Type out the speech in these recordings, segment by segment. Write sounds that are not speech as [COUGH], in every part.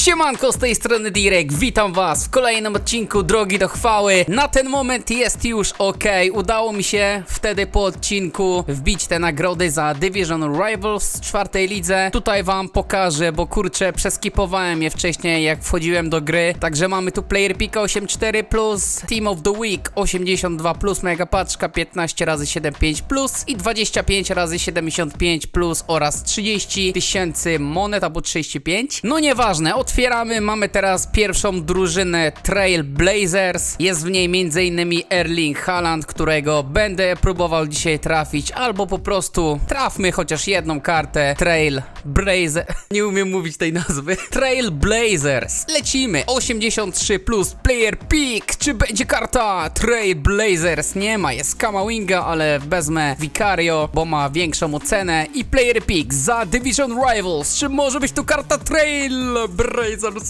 Siemanko, z tej strony Direk, witam was w kolejnym odcinku Drogi do Chwały. Na ten moment jest już ok, udało mi się wtedy po odcinku wbić te nagrody za Division Rivals w czwartej lidze. Tutaj wam pokażę, bo kurczę, przeskipowałem je wcześniej jak wchodziłem do gry. Także mamy tu Player Pika 84+, plus, Team of the Week 82+, plus, Mega Paczka 15 razy 75+, plus i 25 razy 75+, plus oraz 30 tysięcy monet albo 35. No nieważne, otwieramy, mamy teraz pierwszą drużynę Trail Blazers. Jest w niej m.in. Erling Haaland, którego będę próbował dzisiaj trafić, albo po prostu trafmy chociaż jedną kartę Trail Blazers. [LAUGHS] Nie umiem mówić tej nazwy. [LAUGHS] Trail Blazers. Lecimy. 83 plus player pick. Czy będzie karta Trail Blazers? Nie ma. Jest Kamawinga, ale wezmę Vicario, bo ma większą ocenę. I player pick za Division Rivals. Czy może być tu karta Trail Blazers?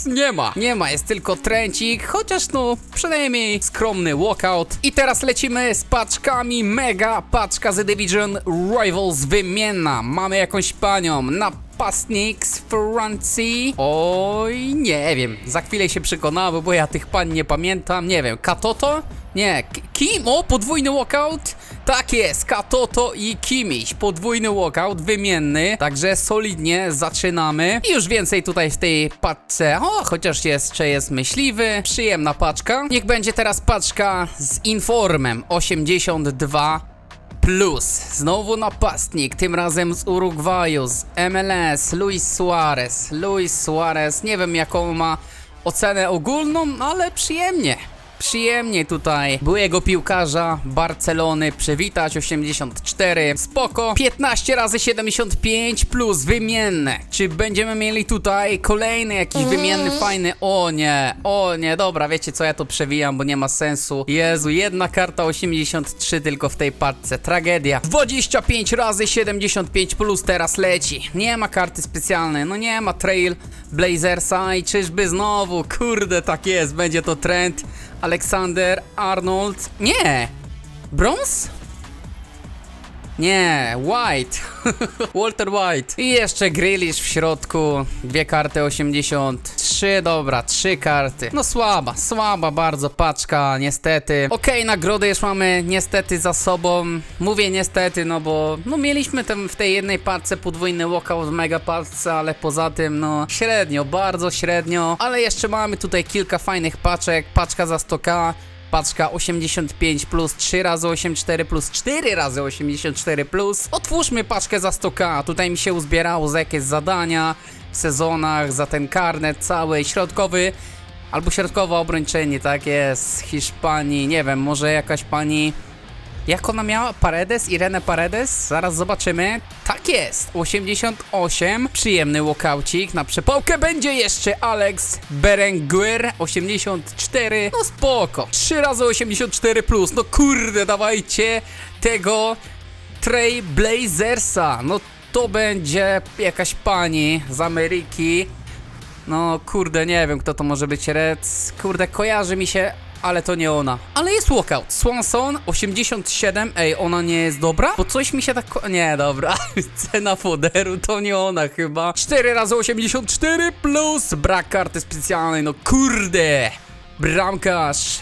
Nie ma. Nie ma. Jest tylko trencik, chociaż no przynajmniej skromny walkout. I teraz lecimy z paczkami. Mega paczka z Division Rivals wymienna. Mamy jakąś panią. Napastnik z Francji. Oj, nie wiem. Za chwilę się przekonamy, bo ja tych pań nie pamiętam. Nie wiem, Katoto? Nie, Kim? O, podwójny walkout? Tak jest, Katoto i Kimiś. Podwójny walkout, wymienny. Także solidnie zaczynamy. I już więcej tutaj w tej paczce. O, chociaż jeszcze jest myśliwy. Przyjemna paczka. Niech będzie teraz paczka z informem 82 Plus, znowu napastnik, tym razem z Urugwaju, z MLS, Luis Suarez. Luis Suarez, nie wiem jaką ma ocenę ogólną, ale przyjemnie. Przyjemnie tutaj byłego piłkarza Barcelony przywitać. 84 spoko. 15 razy 75 plus wymienne. Czy będziemy mieli tutaj kolejny jakiś wymienny fajny? O nie, o nie, dobra wiecie co ja to przewijam, bo nie ma sensu. Jezu, jedna karta 83 tylko w tej paczce, tragedia. 25 razy 75 plus teraz leci. Nie ma karty specjalnej, no nie ma Trail Blazersa i czyżby znowu, kurde tak jest, będzie to trend Aleksander Arnold. Nie! Brąz? Nie, White. [LAUGHS] Walter White. I jeszcze Grealish w środku. Dwie karty 83. Dobra, trzy karty. No słaba, słaba bardzo paczka, niestety. Okej, nagrody już mamy niestety za sobą. Mówię niestety, no bo no mieliśmy tam w tej jednej paczce podwójny walkout mega paczce, ale poza tym no średnio, bardzo średnio. Ale jeszcze mamy tutaj kilka fajnych paczek. Paczka za 100k. Paczka 85 plus 3 razy 84 plus 4 razy 84 plus. Otwórzmy paczkę za 100k. Tutaj mi się uzbierało za jakieś zadania w sezonach, za ten karnet cały, środkowy. Albo środkowe obrończenie, tak jest, z Hiszpanii, nie wiem, może jakaś pani... Jak ona miała? Paredes? Irene Paredes? Zaraz zobaczymy. Tak jest! 88. Przyjemny walkaucik. Na przepałkę będzie jeszcze Alex Berenguer. 84. No spoko. 3 razy 84 plus. No kurde, dawajcie tego Trey Blazersa. No to będzie jakaś pani z Ameryki. No kurde, nie wiem kto to może być Reds. Kurde, kojarzy mi się, ale to nie ona. Ale jest walkout. Swanson 87. Ej, ona nie jest dobra? Bo coś mi się tak. Nie, dobra. [LAUGHS] Cena foderu to nie ona chyba. 4 razy 84 plus brak karty specjalnej. No kurde. Bramkarz.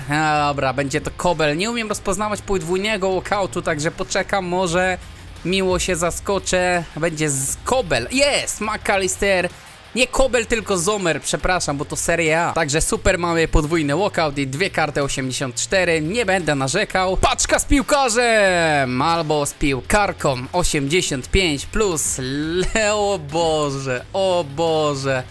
Dobra, będzie to Kobel. Nie umiem rozpoznawać podwójnego walkoutu, także poczekam, może miło się zaskoczę. Będzie z Kobel. Jest! McAllister. Nie Kobel, tylko Zomer, przepraszam, bo to Serie A. Także super mamy podwójny walkout i dwie karty 84. Nie będę narzekał. Paczka z piłkarzem! Albo z piłkarką 85 plus. Le, o Boże, o Boże.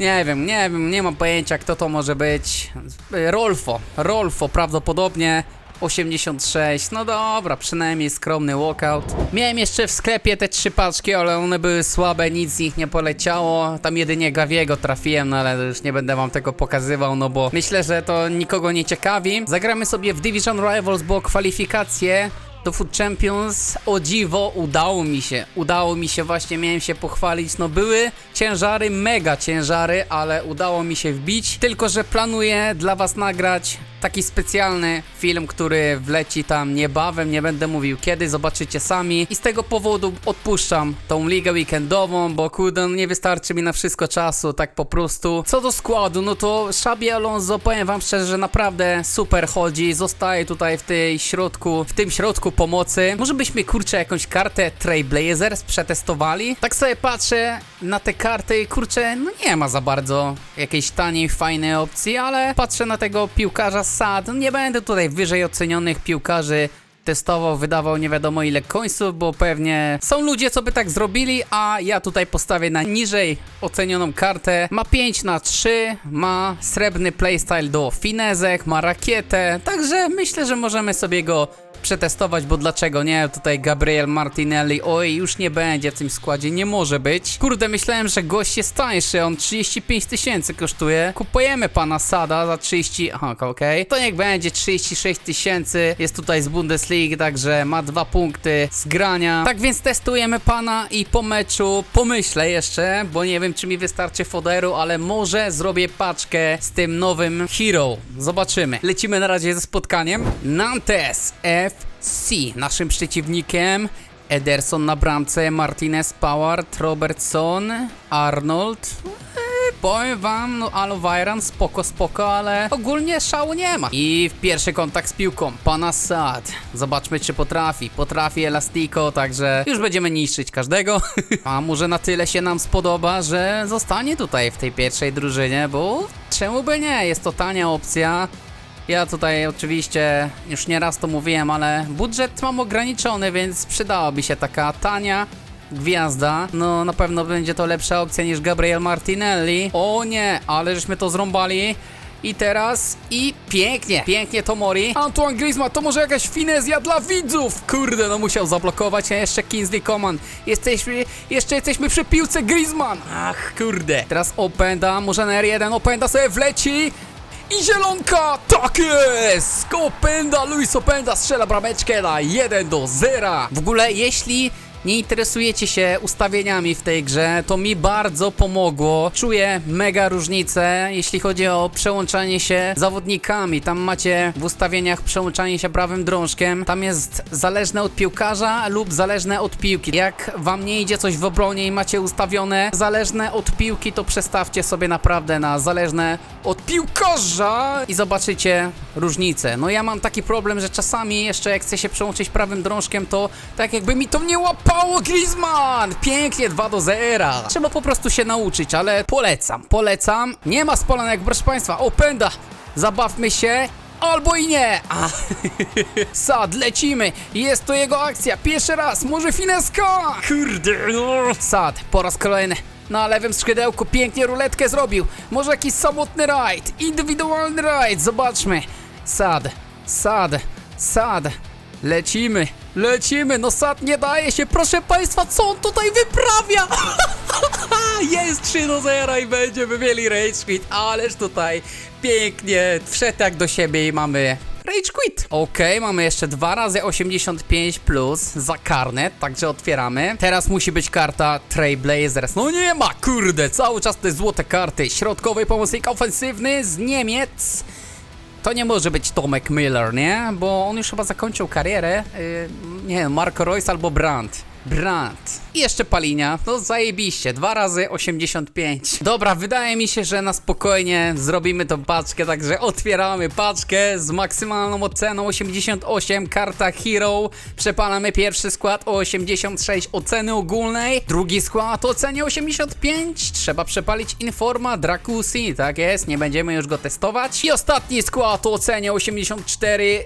Nie wiem, nie wiem, nie mam pojęcia kto to może być. Rolfo, Rolfo prawdopodobnie. 86, no dobra, przynajmniej skromny walkout. Miałem jeszcze w sklepie te trzy paczki, ale one były słabe, nic z nich nie poleciało. Tam jedynie Gawiego trafiłem, no ale już nie będę wam tego pokazywał, no bo myślę, że to nikogo nie ciekawi. Zagramy sobie w Division Rivals, bo kwalifikacje do Food Champions o dziwo udało mi się. Udało mi się właśnie, miałem się pochwalić. No były ciężary, mega ciężary, ale udało mi się wbić. Tylko, że planuję dla was nagrać taki specjalny film, który wleci tam niebawem, nie będę mówił kiedy, zobaczycie sami. I z tego powodu odpuszczam tą ligę weekendową, bo kurde, no nie wystarczy mi na wszystko czasu, tak po prostu. Co do składu, no to Szabi Alonso, powiem wam szczerze, że naprawdę super chodzi, zostaje tutaj w tej środku, w tym środku pomocy. Może byśmy, kurczę, jakąś kartę Trailblazers przetestowali? Tak sobie patrzę na te karty i kurczę, no nie ma za bardzo jakiejś taniej, fajnej opcji, ale patrzę na tego piłkarza Sad, nie będę tutaj wyżej ocenionych piłkarzy testował, wydawał nie wiadomo ile końców, bo pewnie są ludzie, co by tak zrobili, a ja tutaj postawię na niżej ocenioną kartę. Ma 5 na 3, ma srebrny playstyle do finezek, ma rakietę, także myślę, że możemy sobie go przetestować, bo dlaczego nie? Tutaj Gabriel Martinelli, oj, już nie będzie w tym składzie, nie może być. Kurde, myślałem, że gość jest tańszy, on 35 tysięcy kosztuje. Kupujemy pana Sada za 30, aha, okej. To niech będzie 36 tysięcy, jest tutaj z Bundesliga, także ma dwa punkty z grania. Tak więc testujemy pana i po meczu pomyślę jeszcze, bo nie wiem, czy mi wystarczy foderu, ale może zrobię paczkę z tym nowym Hero. Zobaczymy. Lecimy na razie ze spotkaniem. Nantes FC, naszym przeciwnikiem. Ederson na bramce, Martinez, Pawart, Robertson, Arnold. Eee, Powiem wam, no Alvairan spoko, spoko, ale ogólnie szału nie ma. I w pierwszy kontakt z piłką, pana Sad. Zobaczmy, czy potrafi. Potrafi Elastico, także już będziemy niszczyć każdego. [LAUGHS] A może na tyle się nam spodoba, że zostanie tutaj w tej pierwszej drużynie, bo czemu by nie? Jest to tania opcja. Ja tutaj oczywiście już nieraz to mówiłem, ale budżet mam ograniczony, więc przydałaby się taka tania gwiazda. No na pewno będzie to lepsza opcja niż Gabriel Martinelli. O nie, ale żeśmy to zrąbali. I teraz i pięknie, pięknie Tomori. Antoine Griezmann, to może jakaś finezja dla widzów. Kurde, no musiał zablokować, a jeszcze Kingsley Coman. Jesteśmy, jeszcze jesteśmy przy piłce Griezmann. Ach, kurde. Teraz Openda, może na R1, Openda sobie wleci. I zielonka! Tak jest! Openda, Luis Openda strzela brameczkę na 1 do 0. W ogóle, jeśli nie interesujecie się ustawieniami w tej grze, to mi bardzo pomogło. Czuję mega różnicę, jeśli chodzi o przełączanie się zawodnikami. Tam macie w ustawieniach przełączanie się prawym drążkiem. Tam jest zależne od piłkarza lub zależne od piłki. Jak wam nie idzie coś w obronie i macie ustawione zależne od piłki, to przestawcie sobie naprawdę na zależne od piłkarza i zobaczycie różnicę. No ja mam taki problem, że czasami jeszcze jak chcę się przełączyć prawym drążkiem, to tak jakby mi to nie łapało Griezmann! Pięknie 2 do 0. Trzeba po prostu się nauczyć, ale polecam, polecam. Nie ma spalonek, proszę państwa. Openda, zabawmy się. Albo i nie! A, [LAUGHS] Sad, lecimy! Jest to jego akcja! Pierwszy raz! Może fineska! Kurde! No. Sad, po raz kolejny na lewym skrzydełku pięknie ruletkę zrobił. Może jakiś samotny rajd, indywidualny rajd, zobaczmy. Sad, sad, sad. Lecimy, lecimy, no sad nie daje się, proszę państwa, co on tutaj wyprawia? [LAUGHS] Jest 3 do 0 i będziemy mieli Rage Quit, ależ tutaj pięknie wszedł jak do siebie i mamy Rage Quit. Okej, mamy jeszcze dwa razy 85 plus za karnet, także otwieramy. Teraz musi być karta Trailblazers. No nie ma, kurde, cały czas te złote karty. Środkowy pomocnik ofensywny z Niemiec. To nie może być Tomek Miller, nie? Bo on już chyba zakończył karierę. Yy, nie wiem, Marco Royce albo Brandt. Brandt. I jeszcze Palinia. No zajebiście. Dwa razy 85. Dobra, wydaje mi się, że na spokojnie zrobimy tą paczkę, także otwieramy paczkę z maksymalną oceną 88. Karta Hero. Przepalamy pierwszy skład o 86 oceny ogólnej. Drugi skład o ocenie 85. Trzeba przepalić Informa Dracusi. Tak jest, nie będziemy już go testować. I ostatni skład o ocenie 84.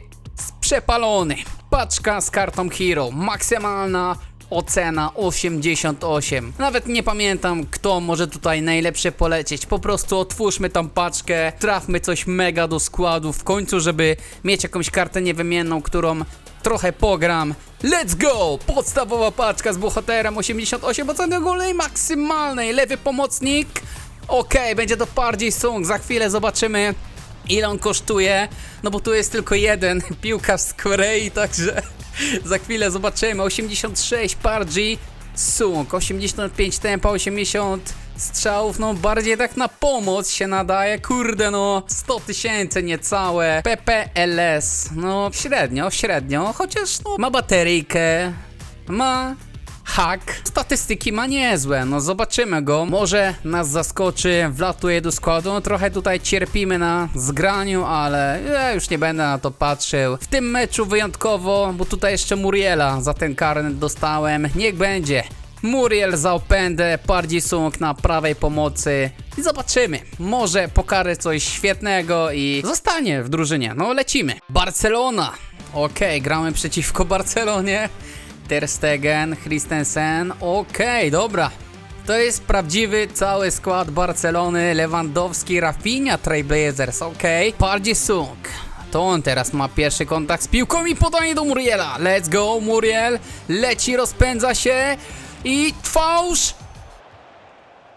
Przepalony. Paczka z kartą Hero. Maksymalna ocena 88. Nawet nie pamiętam, kto może tutaj najlepsze polecieć. Po prostu otwórzmy tą paczkę, trafmy coś mega do składu w końcu, żeby mieć jakąś kartę niewymienną, którą trochę pogram. Let's go! Podstawowa paczka z bohaterem 88 oceny ogólnej maksymalnej. Lewy pomocnik. Okej, będzie to bardziej sung. Za chwilę zobaczymy ile on kosztuje, no bo tu jest tylko jeden piłkarz z Korei, także [LAUGHS] za chwilę zobaczymy. 86 Parji. Sung, 85 tempa, 80 strzałów, no bardziej tak na pomoc się nadaje, kurde no, 100 tysięcy niecałe, PPLS, no średnio, średnio, chociaż no, ma bateryjkę, ma Hak. Statystyki ma niezłe, no zobaczymy go. Może nas zaskoczy, wlatuje do składu. No trochę tutaj cierpimy na zgraniu, ale ja już nie będę na to patrzył. W tym meczu wyjątkowo, bo tutaj jeszcze Muriela za ten karnet dostałem. Niech będzie. Muriel za opędę, Pardzisung na prawej pomocy i zobaczymy. Może pokaże coś świetnego i zostanie w drużynie. No lecimy. Barcelona. Okej, gramy przeciwko Barcelonie. Ter Stegen, Christensen, okej, dobra. To jest prawdziwy cały skład Barcelony, Lewandowski, Rafinha, Trailblazers, okej. Okay. Sung. To on teraz ma pierwszy kontakt z piłką i podanie do Muriela. Let's go, Muriel. Leci, rozpędza się i fałsz.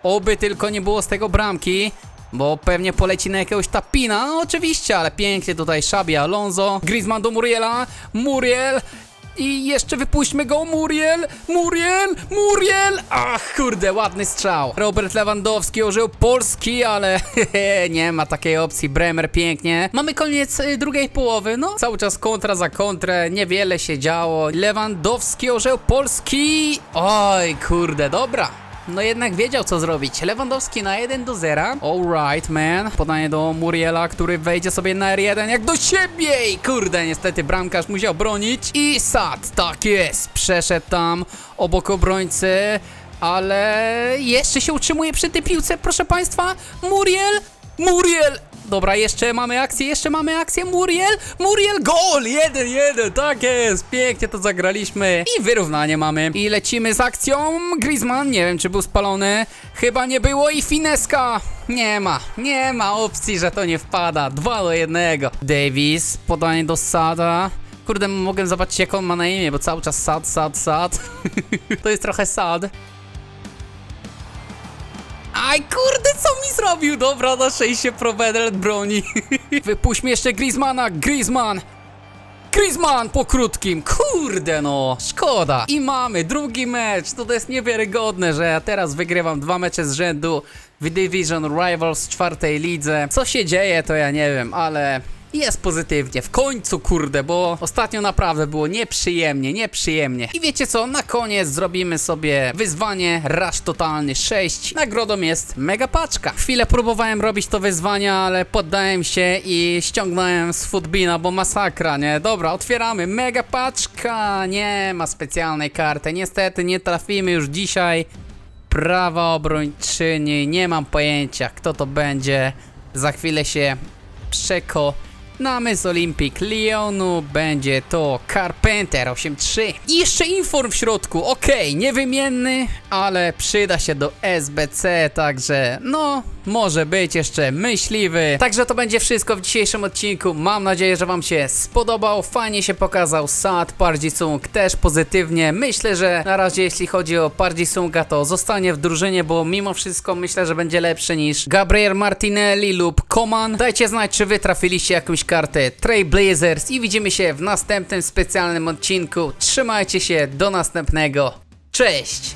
Oby tylko nie było z tego bramki. Bo pewnie poleci na jakiegoś tapina, no oczywiście, ale pięknie tutaj Szabi Alonso, Griezmann do Muriela, Muriel i jeszcze wypuśćmy go, Muriel, Muriel, Muriel! Ach, kurde, ładny strzał. Robert Lewandowski użył Polski, ale [LAUGHS] nie ma takiej opcji. Bremer pięknie. Mamy koniec y, drugiej połowy, no. Cały czas kontra za kontrę, niewiele się działo. Lewandowski użył Polski. Oj, kurde, dobra. No jednak wiedział co zrobić. Lewandowski na 1 do 0. Alright, man. Podanie do Muriela, który wejdzie sobie na R1 jak do siebie. I kurde, niestety bramkarz musiał bronić. I Sad, tak jest. Przeszedł tam obok obrońcy. Ale jeszcze się utrzymuje przy tej piłce, proszę państwa. Muriel, Muriel! Dobra, jeszcze mamy akcję, jeszcze mamy akcję. Muriel, Muriel, gol! 1-1, tak jest, pięknie to zagraliśmy. I wyrównanie mamy. I lecimy z akcją. Griezmann, nie wiem czy był spalony. Chyba nie było i fineska. Nie ma, nie ma opcji, że to nie wpada. 2 do 1. Davis, podanie do Sada. Kurde, mogę zobaczyć jak on ma na imię, bo cały czas sad, sad, sad. [LAUGHS] to jest trochę sad. Aj kurde, co mi zrobił? Dobra, na szczęście Provedel broni. [LAUGHS] Wypuśćmy jeszcze Griezmana, Griezmann! Griezmann po krótkim, kurde no, szkoda. I mamy drugi mecz, to, to jest niewiarygodne, że ja teraz wygrywam dwa mecze z rzędu w Division Rivals czwartej lidze. Co się dzieje, to ja nie wiem, ale jest pozytywnie. W końcu, kurde, bo ostatnio naprawdę było nieprzyjemnie, nieprzyjemnie. I wiecie co, na koniec zrobimy sobie wyzwanie Rush Totalny 6. Nagrodą jest mega paczka. Chwilę próbowałem robić to wyzwanie, ale poddałem się i ściągnąłem z Footbina, bo masakra, nie? Dobra, otwieramy. Mega paczka. Nie ma specjalnej karty. Niestety nie trafimy już dzisiaj. Prawa obrończyni, nie mam pojęcia kto to będzie. Za chwilę się przekonamy z Olympic Lyonu. Będzie to Carpenter 8-3. I jeszcze inform w środku. Okej, niewymienny, ale przyda się do SBC, także no, może być jeszcze myśliwy. Także to będzie wszystko w dzisiejszym odcinku. Mam nadzieję, że Wam się spodobał. Fajnie się pokazał Sad Pardzisung też pozytywnie. Myślę, że na razie jeśli chodzi o Pardzisunga, to zostanie w drużynie, bo mimo wszystko myślę, że będzie lepszy niż Gabriel Martinelli lub Coman. Dajcie znać, czy Wy trafiliście jakąś kartę Trailblazers i widzimy się w następnym specjalnym odcinku. Trzymajcie się, do następnego. Cześć!